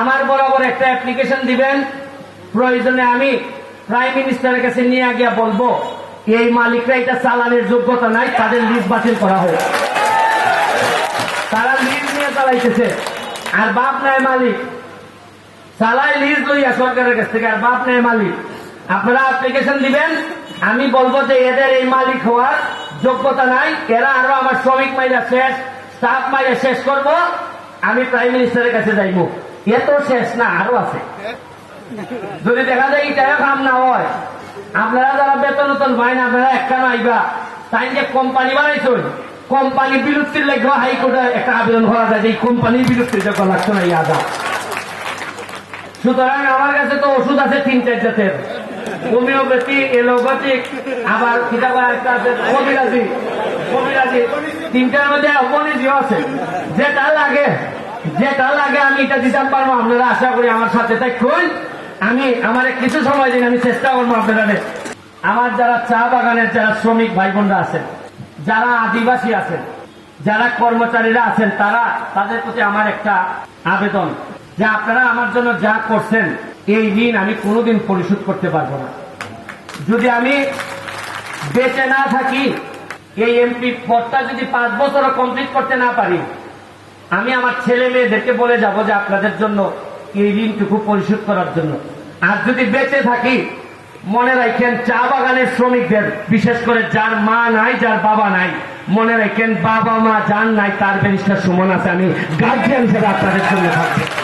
আমার বরাবর একটা অ্যাপ্লিকেশন দিবেন। প্রয়োজনে আমি প্রাইম মিনিস্টারের কাছে নিয়ে গিয়ে বলব, এই মালিকরা এটা চালানের যোগ্যতা নাই, তাদের লিজ বাতিল করা হোক। তারা লিজ নিয়ে চালাইতেছে। আর বাপ নাই মালিক। চালাই লিজ লইয়া সরকারের কাছ থেকে, আর বাপ নাই মালিক। আপনারা অ্যাপ্লিকেশন দিবেন, আমি বলব যে এদের এই মালিক হওয়ার যোগ্যতা নাই, এরা আরও আমার শ্রমিক মাইরা শেষ স্টাফ মাইরা শেষ করব, আমি প্রাইম মিনিস্টারের কাছে যাইব। এ তো শেষ না, আরও আছে। যদি দেখা যায় এটাও কাম না হয়, আপনারা যারা বেতন উতন পায় না, আপনারা একটা আইবা। তাই যে কোম্পানি বানাইছেন কোম্পানি বিলুপ্তির লেগে হাইকোর্টে একটা আবেদন করা যায় যে এই কোম্পানির বিলুপ্তির যখন লাগছে না, এই আদা সুতরাং আমার কাছে তো ওষুধ আছে তিন চার জাতের। হোমিওপ্যাথি এলোপ্যাথিক আবার কিতাব একটা আছে, কবিরাজি। কবিরাজি, তিনটার মধ্যে অপনিজিও আছে। যেটা লাগে যেটা লাগে আমি এটা দিতে পারব, আপনারা আশা করি আমার সাথে থাকুন। আমি, আমার কিছু সময় দিন, আমি চেষ্টা করব আপনারা আমার যারা চা বাগানের যারা শ্রমিক ভাই বোনরা আছেন, যারা আদিবাসী আছেন, যারা কর্মচারীরা আছেন, তারা, তাদের প্রতি আমার একটা আবেদন যে আপনারা আমার জন্য যা করছেন, এই ঋণ আমি কোনোদিন পরিশোধ করতে পারব না। যদি আমি বেঁচে না থাকি, এই এমপি পদটা যদি পাঁচ বছরও কমপ্লিট করতে না পারি আমি আমার ছেলে মেয়েদেরকে বলে যাব যে আপনাদের জন্য এই ঋণটুকু পরিশোধ করার জন্য। আর যদি বেঁচে থাকি, মনে রাখেন চা বাগানের শ্রমিকদের, বিশেষ করে যার মা নাই, যার বাবা নাই, মনে রাখেন বাবা মা যার নাই, তার বেরিস্টার সুমন আছে, আমি গার্জিয়ান হিসেবে আপনাদের জন্য থাকব।